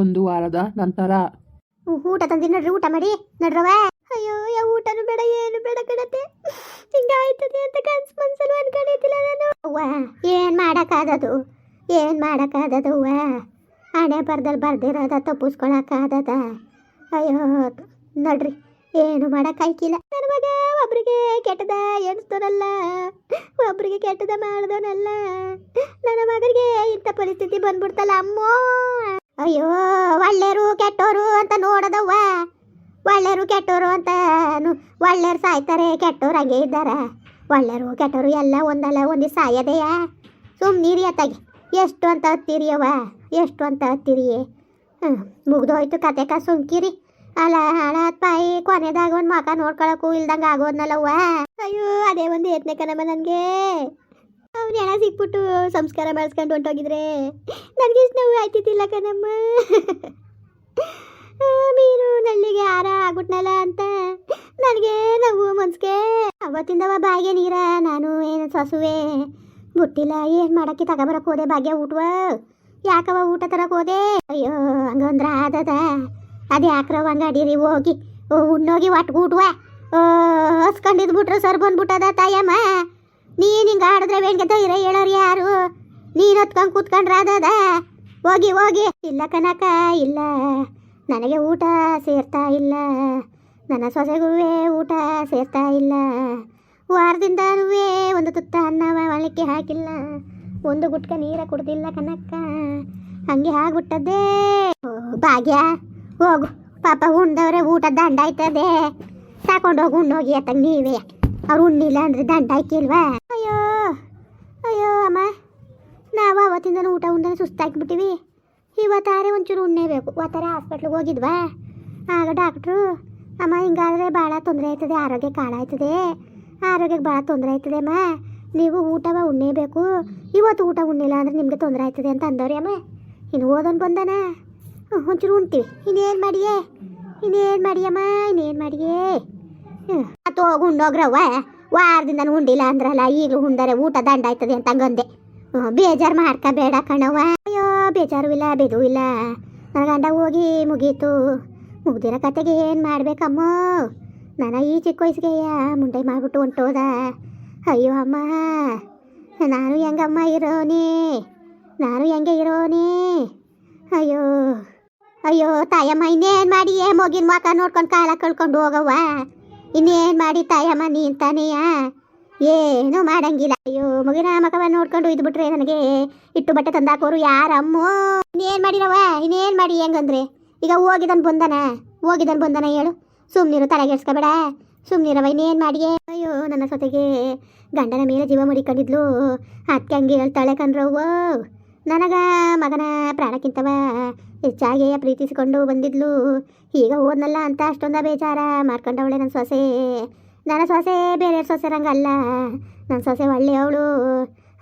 ಒಂದು ವಾರದ ನಂತರ. ಊಟ ತಂದಿ ನಡ್ರಿ ಊಟ ಮಾಡಿ ನಡ್ರವ ಅಯ್ಯೋ ಯಾವ ಊಟನು ಬೇಡ, ಏನು ಬೇಡ ಕಣತೆ ಹಿಂಗಾಯ್ತದೆ ಅಂತ ಕನ್ಸ್ ಮನ್ಸಲ್ಲಿ ಅನ್ಕೊಂಡಿದ್ದಿಲ್ಲ ನಾನು. ಅವ್ವ, ಏನ್ ಮಾಡಕ್ಕಾದದು ಏನ್ ಮಾಡಕ್ಕಾದದು ಹಣೆ ಬರ್ದಲ್ಲಿ ಬರ್ದಿರೋದ, ತಪ್ಪಿಸ್ಕೊಳಕ್ಕಾದದ. ಅಯ್ಯೋ, ನಡ್ರಿ, ಏನು ಮಾಡಕ್ಕಾಯ್ಕಿಲ್ಲ ನನ್ನ ಮಗ ಒಬ್ರಿಗೆ ಕೆಟ್ಟದ ಎಣಿಸ್ತೋನಲ್ಲ ಒಬ್ರಿಗೆ ಕೆಟ್ಟದ ಮಾಡ್ದೋನಲ್ಲ. ನನ್ನ ಮಗನಿಗೆ ಇಂಥ ಪರಿಸ್ಥಿತಿ ಬಂದ್ಬಿಡ್ತಲ್ಲ, ಅಮ್ಮೋ. ಅಯ್ಯೋ ಒಳ್ಳೆಯರು ಕೆಟ್ಟೋರು ಅಂತ ನೋಡದವ್ವ. ಒಳ್ಳೆಯರು ಕೆಟ್ಟೋರು ಅಂತ ಒಳ್ಳೆಯರು ಸಾಯ್ತಾರೆ ಕೆಟ್ಟೋರು ಹಂಗೆ ಇದ್ದಾರೆ. ಒಳ್ಳೆಯರು ಕೆಟ್ಟೋರು ಎಲ್ಲ ಒಂದಲ್ಲ ಒಂದು ಸಾಯದೆಯ? ಸುಮ್ಮನೀರಿ ಅತ್ತಾಗೆ. ಎಷ್ಟು ಅಂತ ಹತ್ತೀರಿಯವ್ವ, ಎಷ್ಟು ಅಂತ ಹತ್ತೀರಿ ಹ್ಞೂ ಮುಗ್ದೋಯ್ತು ಕ ಸುಮ್ಕಿರಿ ಅಲ್ಲ ಹಾಳಾತ್ ಪಾಯಿ, ಕೊನೆದಾಗ ಒಂದು ಮಕ ನೋಡ್ಕೊಳಕ್ಕೂ ಇಲ್ದಂಗೆ ಆಗೋದ್ನಲ್ಲವ್ವ. ಅಯ್ಯೋ, ಅದೇ ಒಂದು ಯತ್ನೆ ಕಣಮ್ಮ ನನಗೆ. ಅವ್ನು ಹೆಣ ಸಿಕ್ಬಿಟ್ಟು ಸಂಸ್ಕಾರ ಮಾಡಿಸ್ಕೊಂಡು ಹೊಂಟೋಗಿದ್ರೆ? ನನಗೆ ನೋವು ಆಯ್ತಿದ್ದಿಲ್ಲ ಕಣಮ್ಮ. ಮೀನು ನಳ್ಳಿಗೆ ಹಾರ ಆಗ್ಬಿಟ್ನಲ್ಲ ಅಂತ. ನನಗೆ ನೋವು ಮನ್ಸ್ಗೆ. ಅವತ್ತಿಂದವ ಬಾಯಿಗೆ ನೀರ ನಾನು ಏನು ಸಸುವೆ? ಬುಟ್ಟಿಲ್ಲ ಏನು ಮಾಡೋಕ್ಕೆ ತಗೊಬರಕ್ಕೆ ಹೋದೆ ಭಾಗ್ಯ ಊಟವ? ಯಾಕವ ಊಟ ತರಕ್ಕೆ ಹೋದೆ? ಅಯ್ಯೋ ಹಂಗಂದ್ರ ಆದದ. ಅದೇ ಯಾಕ್ರವ ಹಂಗ ಅಡೀರಿ ಹೋಗಿ. ಓ, ಉಣ್ಣೋಗಿ ಊಟವ ಓ ಹಸ್ಕೊಂಡಿದ್ಬಿಟ್ರೆ ಸರ್ ಬಂದ್ಬಿಟ್ಟದ ತಾಯಮ್ಮ. ನೀನು ಹಿಂಗೆ ಆಡಿದ್ರೆ ವೇಣ್ಗೆ ಧೈರ್ಯ ಹೇಳೋರು ಯಾರು? ನೀನು ಹೊತ್ಕೊಂಡು ಕೂತ್ಕೊಂಡ್ರೆ ಅದದ? ಹೋಗಿ ಹೋಗಿ. ಇಲ್ಲ ಕನಕ ಇಲ್ಲ. ನನಗೆ ಊಟ ಸೇರ್ತಾ ಇಲ್ಲ. ನನ್ನ ಸೊಸೆಗೂ ಊಟ ಸೇರ್ತಾ ಇಲ್ಲ. ವಾರದಿಂದನೂ ಒಂದು ತುತ್ತ ಅನ್ನವ ಒಳಕ್ಕೆ ಹಾಕಿಲ್ಲ. ಒಂದು ಗುಟ್ಕ ನೀರ ಕುಡ್ದಿಲ್ಲ ಕನಕ ಹಂಗೆ ಓ, ಭಾಗ್ಯ. ಹೋಗು. ಪಾಪ ಉಂಡವ್ರೆ ಊಟ ದಂಡ ಆಯ್ತದೆ. ತಗೊಂಡೋಗಿ ಉಣ್ಣೋಗಿ ಅತ್ತಂಗೆ ನೀವೇ. ಅವ್ರು ಉಣ್ಣಿಲ್ಲ ಅಂದ್ರೆ ದಂಡ ಆಯ್ಕಿಲ್ವಾ? ಅಮ್ಮ ನಾವು ಅವತ್ತಿಂದನೂ ಊಟ ಉಂಡನೆ ಸುಸ್ತಾಗಿಬಿಟ್ಟಿವಿ. ಇವತ್ತಾರೆ ಒಂಚೂರು ಉಣ್ಣೇಬೇಕು ಒತ್ತಾರೆ ಹಾಸ್ಪಿಟ್ಲಿಗೆ ಹೋಗಿದ್ವಾ? ಆಗ ಡಾಕ್ಟ್ರು ಅಮ್ಮ ಹಿಂಗಾದರೆ ಭಾಳ ತೊಂದರೆ ಆಯ್ತದೆ ಆರೋಗ್ಯ ಕಾಳಾಯ್ತದೆ. ಆರೋಗ್ಯಕ್ಕೆ ಭಾಳ ತೊಂದರೆ ಆಯ್ತದೆ, ಅಮ್ಮ. ನೀವು ಊಟವ ಉಣ್ಣೇಬೇಕು ಇವತ್ತು ಊಟ ಉಣ್ಣಿಲ್ಲ ಅಂದ್ರೆ ನಿಮಗೆ ತೊಂದರೆ ಆಯ್ತದೆ ಅಂತ ಅಂದವ್ರಿ, ಅಮ್ಮ. ಇನ್ನು ಓದೊಂದು ಬಂದಾನ? ಒಂಚೂರು ಉಣ್ತೀವಿ. ಇನ್ನೇನು ಮಾಡಿಯೇ? ಇನ್ನೇನು ಮಾಡಿಯಮ್ಮ ಇನ್ನೇನು ಮಾಡಿಯೇ? ಅಥವಾ ಹೋಗಿ ಉಣ್ಣೋಗ್ರವ್ವ ವಾರದಿಂದ ಉಂಡಿಲ್ಲ ಅಂದ್ರಲ್ಲ, ಈಗಲೂ ಉಂಡರೆ ಊಟ ದಂಡ ಆಯ್ತದೆ ಅಂತ ಹಂಗಂದೆ ಬೇಜಾರು ಮಾಡ್ಕೋಬೇಡ ಕಣವ್ವ. ಅಯ್ಯೋ, ಬೇಜಾರು ಇಲ್ಲ, ಬೇದು ಇಲ್ಲ. ನನ್ನ ಗಂಡ ಹೋಗಿ ಮುಗೀತು. ಮುಗ್ದಿರೋ ಕತೆಗೆ ಏನು ಮಾಡ್ಬೇಕಮ್ಮ. ನನ್ನ ಈ ಚಿಕ್ಕ ವಯಸ್ಸಿಗೆಯ ಮುಂಡೆ ಮಾಡ್ಬಿಟ್ಟು ಹೊಂಟೋದ. ಅಯ್ಯೋ, ಅಮ್ಮ. ನಾನು ಹೆಂಗಮ್ಮ ಇರೋನಿ? ನಾನು ಹೆಂಗೆ ಇರೋನಿ? ಅಯ್ಯೋ. ಅಯ್ಯೋ, ತಾಯಮ್ಮ, ಇನ್ನೇನು ಮಾಡಿ? ಮಗಿನ ಮಕ ನೋಡ್ಕೊಂಡು ಕಾಲ ಕಳ್ಕೊಂಡು ಹೋಗವ್ವ. ಇನ್ನೇನು ಮಾಡಿ ತಾಯಮ್ಮ, ನೀನ್ ತಾನೇಯ? ಏನು ಮಾಡಂಗಿಲ್ಲ. ಅಯ್ಯೋ ಮಗಿನ ಮಕವ ನೋಡ್ಕೊಂಡು ಇದ್ಬಿಟ್ರೆ ನನಗೆ ಇಟ್ಟು ಬಟ್ಟೆ ತಂದಾಕೋರು ಯಾರಮ್ಮೋ ಇನ್ನೇನು ಮಾಡಿರವ ಇನ್ನೇನು ಮಾಡಿ ಹೆಂಗಂದ್ರೆ? ಈಗ ಹೋಗಿದನ್ ಬಂದನ? ಹೋಗಿದನ್ ಬಂದನ ಹೇಳು. ಸುಮ್ನಿರು, ತಲೆಗೆಡ್ಸ್ಕೊಬೇಡ. ಸುಮ್ನಿರವ ಇನ್ನೇನು ಮಾಡಿಯೇ ಅಯ್ಯೋ, ನನ್ನ ಸೊತೆಗೆ ಗಂಡನ ಮೇಲೆ ಜೀವ ಮಡಿಕೊಂಡಿದ್ಲು. ಅದಕ್ಕೆ ಹಂಗೆ ಹೇಳ್ತಾಳೆ ಕಣ್ರವ್ವ. ನನಗ ಮಗನ ಪ್ರಾಣಕ್ಕಿಂತವ ಹೆಚ್ಚಾಗಿ ಪ್ರೀತಿಸಿಕೊಂಡು ಬಂದಿದ್ಲು. ಈಗ ಓದ್ನಲ್ಲ ಅಂತ ಅಷ್ಟೊಂದ ಬೇಜಾರ ಮಾಡ್ಕೊಂಡವಳೆ ನನ್ನ ಸೊಸೆ. ನನ್ನ ಸೊಸೆ ಬೇರೆ ಸೊಸೆರಂಗಲ್ಲ ನನ್ನ ಸೊಸೆ ಒಳ್ಳೆಯವಳು.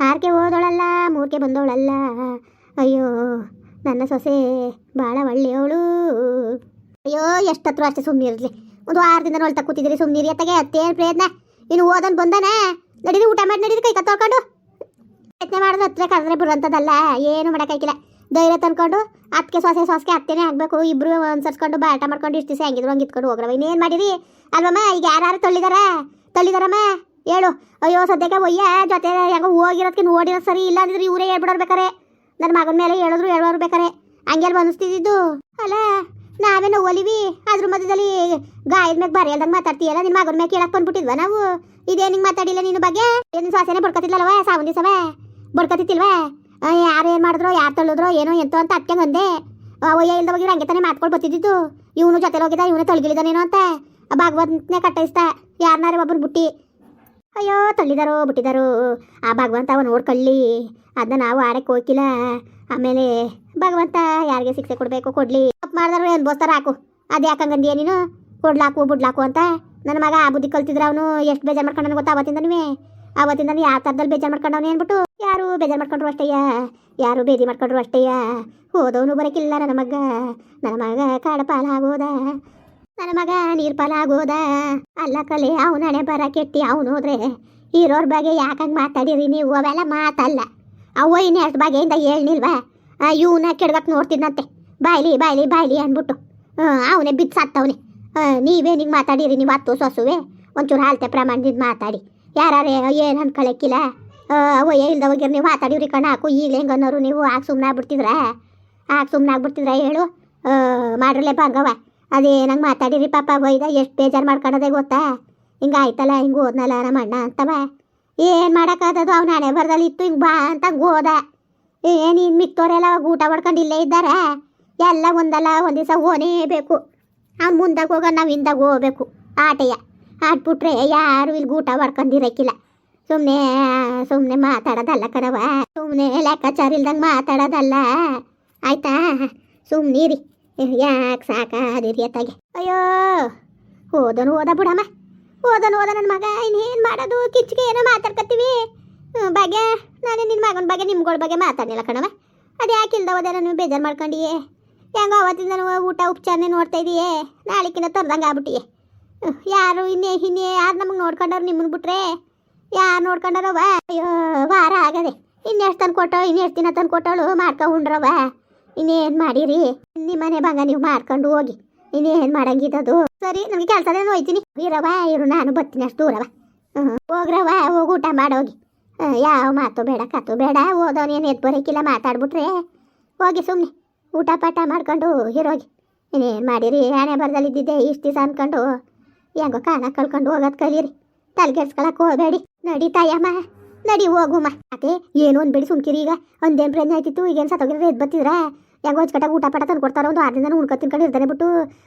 ಆರ್ಕೆ ಓದೋಳಲ್ಲ, ಮೂರ್ಕೆ ಬಂದವಳಲ್ಲ ಅಯ್ಯೋ, ನನ್ನ ಸೊಸೆ ಭಾಳ ಒಳ್ಳೆಯವಳು. ಅಯ್ಯೋ, ಎಷ್ಟತ್ರ ಅಷ್ಟೇ ಸುಮ್ಮನಿರಲಿ ಒಂದು ವಾರದಿಂದ ಒಳ್ತಾ ಕೂತಿದ್ದೀರಿ ಸುಮ್ಮನಿರಿ ಅತ್ತಗೆ ಅತ್ತೇನು ಪ್ರಯತ್ನ. ಇನ್ನು ಓದನ್ ಬಂದಾನೆ? ನಡೀರಿ, ಊಟ ಮಾಡಿ ನಡೀರಿ, ಕೈ ಕತ್ತೊಳ್ಕೊಂಡು ಪ್ರಯತ್ನ ಮಾಡೋದು ಹತ್ರ ಕರೆದ್ರೆ ಬರುವಂಥದ್ದಲ್ಲ ಏನು ಮಾಡೋಕ್ಕಾಗಿಲ್ಲ ಧೈರ್ಯ ತಂದ್ಕೊಂಡು ಅದಕ್ಕೆ ಸೊಸೆ ಸೊಸೆಗೆ ಅತ್ತೇನೆ ಆಗಬೇಕು, ಇಬ್ರು ಅನ್ಸರ್ಸ್ಕೊಂಡು ಬಾಟ ಮಾಡ್ಕೊಂಡು ಇಷ್ಟು ದಿವಸ ಹೆಂಗಿದ್ರು ಹಂಗೆ ಇತ್ಕೊಂಡು ಹೋಗ್ರವ. ಇನ್ನೇನು ಮಾಡಿರಿ? ಅಲ್ವಮ್ಮ, ಈಗ ಯಾರು ತೊಳಿದಾರೆ ತೊಳಿದಾರಮ್ಮ ಹೇಳು. ಅಯ್ಯೋ, ಸದ್ಯಕ್ಕೆ ಒಯ್ಯ, ಜೊತೆ ಹೆಂಗೋ ಹೋಗಿರೋದಕ್ಕೆ ನೋಡಿರೋ ಸರಿ ಇಲ್ಲ ಅಂದಿದ್ರೆ ಇವರೇ ಹೇಳ್ಬಿಡೋರು ಬೇಕಾರೆ. ನನ್ನ ಮಗನ ಮೇಲೆ ಹೇಳಿದ್ರು ಹೇಳೋರು ಬೇಕಾರೆ. ಹಂಗೆಲ್ಲ ಅನಿಸ್ತಿದ್ದು ಅಲ್ಲ ನಾವೇನೋ ಒಲಿವಿ ಅದ್ರ ಮಧ್ಯದಲ್ಲಿ ಗಾಯದ ಮ್ಯಾಗ ಬರೆಯಲ್ದಂಗೆ ಮಾತಾಡ್ತೀಯಲ್ಲ ನಿನ್ನ ಮಗನ ಮ್ಯಾಗ ಕೇಳಕ್ ಬಂದ್ಬಿಟ್ಟಿದ್ವ ನಾವು? ಇದೇ ನಿಂಗೆ ಮಾತಾಡಿಲ್ಲ ನಿನ್ನ ಬಗ್ಗೆ? ಏನು ಶ್ವಾಸನೆ ಬಡ್ಕತಿದ್ಲಲ್ವ ಸಾವನ್ ದಿವಸವೇ ಬಡ್ಕತಿತ್ತಿಲ್ವಾ? ಯಾರು ಏನು ಮಾಡಿದ್ರು, ಯಾರು ತಳ್ಳಿದ್ರು, ಏನೋ ಎಂತೋ ಅಂತ ಅತ್ಯಂಗೆ ಅಂದೆ. ಒಯ್ಯ ಇಲ್ದ ಹೋಗಿರೋ ಹಂಗೆ ತಾನೇ ಮಾಡ್ಕೊಂಡು ಬರ್ತಿದ್ದಿದ್ದು. ಇವನು ಜೊತೆಲಿ ಹೋಗಿದ್ದ ಇವನು ತೊಳಗಿಲಿದ್ದಾನೇನೋ ಅಂತ. ಭಗವಂತನೇ ಕಟ್ಟೈಸ್ತ ಯಾರ್ನಾರ ಒಬ್ಬರು ಬುಟ್ಟಿ. ಅಯ್ಯೋ, ತಳ್ಳಿದಾರೋ, ಬಿಟ್ಟಿದಾರೋ. ಆ, ಭಗವಂತ ಅವ ನೋಡ್ಕೊಳ್ಳಿ. ಅದನ್ನ ನಾವು ಆಡಕ್ಕೆ ಹೋಗಿಲ್ಲ ಆಮೇಲೆ ಭಗವಂತ ಯಾರಿಗೆ ಶಿಕ್ಷೆ ಕೊಡಬೇಕು ಕೊಡ್ಲಿ. ತಪ್ಪು ಮಾಡಿದ್ರು ಅನ್ಬೋಸ್ತಾರ ಹಾಕು. ಅದು ಯಾಕಂಗಂದಿಯ ನೀನು? ಕೊಡ್ಲಾಕು, ಬಿಡ್ಲಾಕು ಅಂತ. ನನ್ನ ಮಗ ಆ ಬುದ್ಧಿ ಕಲ್ತಿದ್ರ ಅವನು ಎಷ್ಟು ಬೇಜಾರು ಮಾಡ್ಕೊಂಡನು ಗೊತ್ತಾ ಅವತ್ತಿಂದ ನೀವೇ ಅವತ್ತಿಂದ ಯಾವ ಥರದಲ್ಲಿ ಬೇಜಾರು ಮಾಡ್ಕೊಂಡವನು ಏನ್ಬಿಟ್ಟು ಯಾರು ಬೇಜಾರು ಮಾಡ್ಕೊಂಡ್ರು ಅಷ್ಟಯ್ಯ ಯಾರು ಬೇದಿ ಮಾಡ್ಕೊಂಡ್ರು ಅಷ್ಟಯ್ಯ ಹೋದವನು ಬರಕಿಲ್ಲ ನನ್ನ ಮಗ. ನನ್ನ ಮಗ ಕಾಡ ಪಾಲಾಗೋದ. ನನ್ನ ಮಗ ನೀರ್ ಪಾಲಾಗೋದ. ಅಲ್ಲ ಕಲೆ, ಅವನ ಹಣೆ ಬರ ಕೆಟ್ಟಿ, ಅವನು ಹೋದ್ರೆ ಇರೋರ್ ಬಗ್ಗೆ ಯಾಕಂಗ್ ಮಾತಾಡಿರಿ ನೀವು? ಅವೆಲ್ಲ ಮಾತಲ್ಲ. ಅವ ಇನ್ನು ಎಷ್ಟು ಬಗೆಯಿಂದ ಹೇಳ್ನಿಲ್ವಾ? ಇವನ ಕೆಡ್ಗಕ್ ನೋಡ್ತಿದ್ನಂತೆ. ಬಾಯ್ಲಿ ಬಾಯ್ಲಿ ಬಾಯ್ಲಿ ಅಂದ್ಬಿಟ್ಟು. ಅವನೇ ಬಿದ್ದು ಸತ್ತವನೇ. ನೀವೇ ನಿಂಗೆ ಮಾತಾಡಿರಿ, ನೀವು ಹತ್ತು ಸೊಸುವೆ. ಒಂಚೂರು ಹಾಲ್ತೆ ಪ್ರಮಾಣದಿಂದ ಮಾತಾಡಿ. ಯಾರೇ ಏನು ಅನ್ಕೊಳಕ್ಕಿಲ್ಲ ಅವಯ್ಯ ಇಲ್ದವಾಗಿರ್ ನೀವು? ಮಾತಾಡಿವ್ರಿ ಕಣ ಹಾಕು. ಈಗ ಹೆಂಗೆ ಅನ್ನೋರು ನೀವು ಆಗ ಸುಮ್ಮನೆ ಆಗ್ಬಿಡ್ತಿದ್ರ? ಆಗ ಸುಮ್ಮನೆ ಆಗ್ಬಿಡ್ತಿದ್ರ ಹೇಳು. ಆ, ಮಾಡ್ರಲೆ ಬಂಗವ ಅದೇ ನಂಗೆ ಮಾತಾಡಿರಿ ಪಾಪ ಒಯ್ದ ಎಷ್ಟು ಬೇಜಾರು ಮಾಡ್ಕೊಳೋದೇ ಗೊತ್ತಾ? ಹಿಂಗೆ ಆಯ್ತಲ್ಲ ಹಿಂಗೆ ಓದ್ನಲ್ಲ ನಮ್ಮ ಅಣ್ಣ ಅಂತವ. ಏನು ಮಾಡೋಕ್ಕಾದದು ಅವ್ನು ಹಣೆ ಬರ್ದಲ್ಲಿ ಇತ್ತು ಹಿಂಗೆ ಬಾ ಅಂತ ಹೋದ. ಏನು ಇನ್ನು ಮಿಕ್ತೋರೆಲ್ಲ ಊಟ ಮಾಡ್ಕೊಂಡು ಇಲ್ಲೇ ಇದ್ದಾರೆ? ಎಲ್ಲ ಒಂದಲ್ಲ ಒಂದು ದಿವಸ ಓನೇಬೇಕು ಅವ್ನು ಮುಂದಾಗ ಹೋಗ ನಾವು ಹಿಂದಾಗ ಹೋಗ್ಬೇಕು. ಆಟೆಯ. ಆಟ್ಬಿಟ್ರೆ ಯಾರು ಇಲ್ಲಿ ಊಟ ಮಾಡ್ಕೊಂಡಿರಕ್ಕಿಲ್ಲ ಸುಮ್ಮನೆ ಸುಮ್ಮನೆ ಮಾತಾಡೋದಲ್ಲ ಕಣವ ಸುಮ್ಮನೆ ಲೆಕ್ಕಾಚಾರ ಇಲ್ದಂಗೆ ಮಾತಾಡೋದಲ್ಲ. ಆಯ್ತಾ? ಸುಮ್ಮನಿರಿ ಯಾಕೆ ಸಾಕಾದಿರಿ ಅತ್ತಾಗೆ. ಅಯ್ಯೋ ಓದನು ಹೋದ ಬಿಡಮ್ಮ. ಓದನು ಓದ ನನ್ನ ಮಗ. ಇನ್ನೇನು ಮಾಡೋದು? ಕಿಚ್ಚಿಗೆ ಏನೋ ಮಾತಾಡ್ಕತ್ತೀವಿ. ಹ್ಮ್, ಬಗ್ಗೆ? ನಾನು ನಿನ್ನ ಮಗನ ಬಗ್ಗೆ ನಿಮ್ಗಳ ಬಗ್ಗೆ ಮಾತಾಡಲಿಲ್ಲ ಕಣವ ಅದು ಯಾಕೆ ಇಲ್ದ ಹೋದೆ ನೀವು ಬೇಜಾರು ಮಾಡ್ಕೊಂಡಿಯೇ? ಹೆಂಗೋ ಅವತ್ತಿಂದ ಊಟ ಉಪಚಾರನೇ ನೋಡ್ತಾ ಇದೆಯೇ? ನಾಳೆಕಿನ್ನ ತರ್ದಂಗೆ ಆಗ್ಬಿಟ್ಟಿಯೇ. ಯಾರು ಇನ್ನೇ ಹಿನ್ನೆ ಯಾರು ನಮಗೆ ನೋಡ್ಕೊಂಡವ್ರು ನಿಮ್ಮನ್ನ ಬಿಟ್ರೆ? ಯಾರು ನೋಡ್ಕೊಂಡಾರವ ಅಯ್ಯೋ, ವಾರ ಆಗದೆ. ಇನ್ನೆಷ್ಟು ತಂದು ಕೊಟ್ಟೋ, ಇನ್ನೆಷ್ಟು ದಿನ ತಂದು ಕೊಟ್ಟವಳು ಮಾಡ್ಕೊಂಡ್ರವ ಇನ್ನೇನು ಮಾಡಿರಿ? ನಿಮ್ಮ ಮನೆ ಬಂಗ ನೀವು ಮಾಡ್ಕೊಂಡು ಹೋಗಿ. ಇನ್ನೇನು ಮಾಡಂಗಿದ್ದದು? ಸರಿ ನನಗೆ ಕೆಲಸದೇನು ಹೋಯ್ತೀನಿ ಇರವ ಇರು, ನಾನು ಬರ್ತೀನಿ ಅಷ್ಟು ದೂರವ. ಹ್ಞೂ ಹೋಗ್ರವ ಹೋಗಿ ಊಟ ಮಾಡೋಗಿ ಯಾವ ಮಾತು ಬೇಡ ಕತ್ತು ಬೇಡ. ಓದೋನೇನು ಎದ್ದು ಬರೋಕ್ಕಿಲ್ಲ ಮಾತಾಡ್ಬಿಟ್ರೆ. ಹೋಗಿ ಸುಮ್ಮನೆ ಊಟ ಪಾಠ ಮಾಡ್ಕೊಂಡು ಇರೋಗಿ. ಇನ್ನೇನು ಮಾಡಿರಿ? ಹಣೆ ಬರದಲ್ಲಿದ್ದಿದ್ದೆ ಇಷ್ಟು ದಿವಸ ಅಂದ್ಕೊಂಡು ಹೆಂಗೋ ಕಾಲ ಕಳ್ಕೊಂಡು ಹೋಗೋದು ಕಲೀರಿ. ತಲೆಗೆಡ್ಸ್ಕೊಳಕ್ಕೆ ಹೋಗಬೇಡಿ. ನಡಿ ತಾಯಮ್ಮ, ನಡಿ ಹೋಗುಮ್ಮ. ಅದೇ ಏನು ಅನ್ಬೇಡಿ ಸುಮ್ಕಿರಿ ಈಗ. ಒಂದೇನು ಪ್ರಜ್ಞೆ ಆಯ್ತಿತ್ತು, ಈಗೇನು ಸತ್ತೋಗಿದ್ರೆ ಎದ್ ಬರ್ತಿದ್ರ ಹೆಂಗೋ ಹೊಚ್ಕಟ್ಟಾಗ ಊಟ ಪಾಠ ತಂದು ಕೊಡ್ತಾರೋ ಒಂದು ಆರದಿಂದ ಉಣ್ಕೊ ತಿನ್ಕೊಂಡು ಇರ್ತಾನೆ ಬಿಟ್ಟು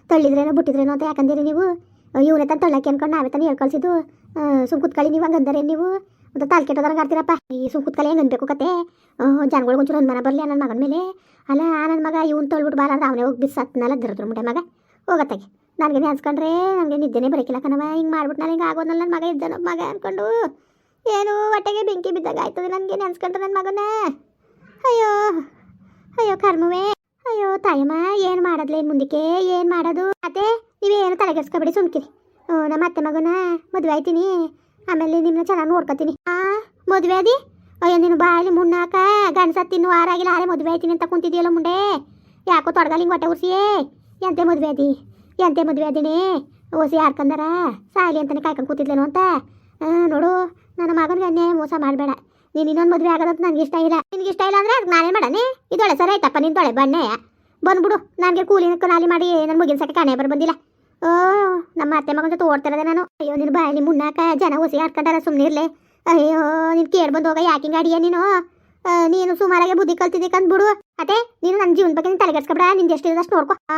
ತಳ್ಳಿದ್ರೇನೋ ಬಿಟ್ಟಿದ್ರೇನೋ ಅಂತ ಯಾಕಂದಿರಿ ನೀವು? ಇವನೇ ತಂದು ತಳ್ಳಕ್ಕೆ ಅನ್ಕೊಂಡು ನಾವೇ ತಾನೇ ಹೇಳ್ಕಳ್ಸಿದ್ದು ಸುಮ್ ಕುತ್ಕೊಳ್ಳಿ ನೀವು ಹಂಗಂದರೆ ನೀವು? ಅಂತ ತಾಲ್ ಕೆಟ್ಟೋದಂಗೆ ಆಡ್ತೀರಪ್ಪ. ಈ ಸುಮ್ ಕುತ್ಕೊಳ್ಳಿ ಹೆಂಗೆ ಅನ್ಬೇಕು ಕತೆ? ಜನಗಳಿಗೆ ಒಂಚೂರು ಅನುಮಾನ ಬರಲಿ ನನ್ನ ಮಗನ ಮೇಲೆ. ಅಲ್ಲ ನನ್ನ ಮಗ ಇವ್ನು ತೊಳ್ಬಿಟ್ಟು ಬಾರ ಅಂದ್ರೆ ಅವನೇ ಹೋಗಿ ಬಿಸಿ ಸತ್ನಲ್ಲ ದಿರದ್ರು ಮಗ. ಹೋಗತ್ತಾಗೆ ನನಗೆ ಅನ್ಸ್ಕೊಂಡ್ರೆ ನನಗೆ ನಿದ್ದೆನೇ ಬರಕಿಲ್ಲ ಕಣವ ಹಿಂಗೆ ಮಾಡ್ಬಿಟ್ಟು ಹಿಂಗೆ ಆಗೋದಲ್ಲ ನನ್ನ ಮಗ ಇದ್ದಾನ ಮಗ ಅಂದ್ಕೊಂಡು ಏನು ಹೊಟ್ಟೆಗೆ ಬೆಂಕಿ ಬಿದ್ದಾಗ ಆಯ್ತದೆ. ನನಗೆ ನನ್ನ ಮಗನ? ಅಯ್ಯೋ ಅಯ್ಯೋ ಕರ್ಮವೇ. ಅಯ್ಯೋ ತಾಯಮ್ಮ, ಏನು ಮಾಡೋದ್ಲ ಏನು ಮುಂದಕ್ಕೆ? ಏನು ಮಾಡೋದು? ಮತ್ತೆ ನೀವೇನು ತಲೆಗೆಡ್ಸ್ಕೊಬೇಡಿ ಸುಮ್ಕಿರಿ. ಓ ನಮ್ಮ ಅತ್ತೆ ಮಗನ ಮದುವೆ ಆಯ್ತೀನಿ. ಆಮೇಲೆ ನಿಮ್ಮನ್ನ ಚೆನ್ನಾಗಿ ನೋಡ್ಕೊತೀನಿ. ಆ, ಮದುವೆ ಅದಿ ಅಯ್ಯೋ, ನೀನು ಬಾಯಲ್ಲಿ ಮುನ್ನಾಕ ತಿನ್ನು ಆರಾಗಿಲ್ಲ ಆರೇ ಮದುವೆ ಆಯ್ತೀನಿ ಅಂತ ಕುಂತಿದ್ಯಲ್ಲ ಮುಂಡೆ. ಯಾಕೋ ತೊಡಗಲ್ಲ ಹೊಟ್ಟೆ ಉರ್ಸಿಯೇ. ಎಂತೆ ಮದುವೆ ಅದಿ ಎಂತೆ ಮದುವೆ ಅದಿನಿ ಓಸಿ ಹಾಡ್ಕೊಂಡಾರ ಸಾಲಿ ಅಂತಾನೆ ಕಾಯ್ಕೊಂಡು ಕೂತಿದ್ಲೇನೋ ಅಂತ? ನೋಡು, ನನ್ನ ಮಗನಿಗೆ ಅನ್ಯಾಯ ಮೋಸ ಮಾಡಬೇಡ. ನೀನು ಇನ್ನೊಂದು ಮದುವೆ ಆಗೋದಂತ ನನಗೆ ಇಷ್ಟ ಇಲ್ಲ. ನಿನಗೆ ಇಷ್ಟ ಇಲ್ಲ ಅಂದ್ರೆ ಅದಕ್ಕೆ ನಾನೇನು ಮಾಡಾನೆ? ಇದೊಳೆ ಸರಿ ಆಯ್ತಪ್ಪ, ನಿನ್ ತೊಳೆ, ಬಣ್ಣೆಯ. ಬಂದ್ಬಿಡು, ನನಗೆ ಕೂಲಿನ ನಾಲಿ ಮಾಡಿ ನನ್ನ ಮುಗಿನ ಸಕ್ಕೆ ಕಾಣೆ ಬರ ಬಂದಿಲ್ಲ. ಓ, ನಮ್ಮ ಅತ್ತೆ ಮಗನ ಜೊತೆ ಓಡ್ತಿರೋದೆ ನಾನು. ಅಯ್ಯೋ ನಿನ್ನ ಬಾಯಲ್ಲಿ ಮುನ್ನಾಕ ಜನ ಓಸಿ ಹಾಡ್ಕೊಂಡಾರ ಸುಮ್ಮನೆ ಇರಲಿ. ಅಯ್ಯೋ, ನಿನ್ ಕೇಳಿ ಬಂದು ಹೋಗ, ಯಾಕಿಂಗ್ ಗಾಡಿಯ ನೀನು? ನೀನು ಸುಮಾರಾಗೆ ಬುದ್ಧಿ ಕಲ್ತಿದ್ದೀಕಂದ್ಬಿಡು ಕಂದ್ಬಿಡು. ಅತ್ತೆ, ನೀನು ನನ್ನ ಜೀವನ ಬಗ್ಗೆ ನೀನು ತಲೆಗೆಡ್ಸ್ಕೊಬೇಡ, ನಿಂದು ಎಷ್ಟು ಅಷ್ಟು ನೋಡ್ಕೊ. ಆ